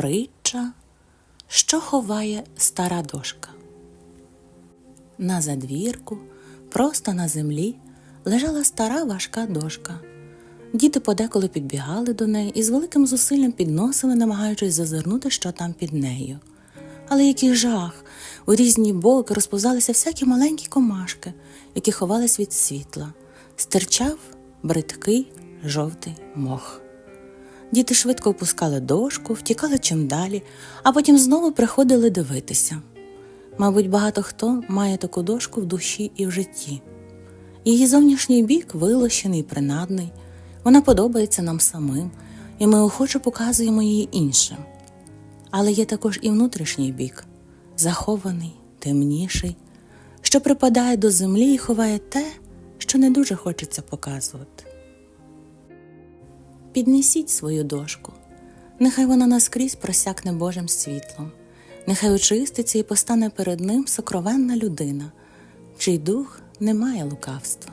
Притча, що ховає стара дошка. На задвірку, просто на землі, лежала стара важка дошка. Діти подеколи підбігали до неї і з великим зусиллям підносили, намагаючись зазирнути, що там під нею. Але який жах! У різні боки розповзалися всякі маленькі комашки, які ховались від світла. Стирчав бридкий жовтий мох. Діти швидко опускали дошку, втікали чим далі, а потім знову приходили дивитися. Мабуть, багато хто має таку дошку в душі і в житті. Її зовнішній бік вилощений, принадний, вона подобається нам самим, і ми охоче показуємо її іншим. Але є також і внутрішній бік, захований, темніший, що припадає до землі і ховає те, що не дуже хочеться показувати. Піднесіть свою дошку, нехай вона наскрізь просякне Божим світлом, нехай очиститься і постане перед ним сокровенна людина, чий дух не має лукавства.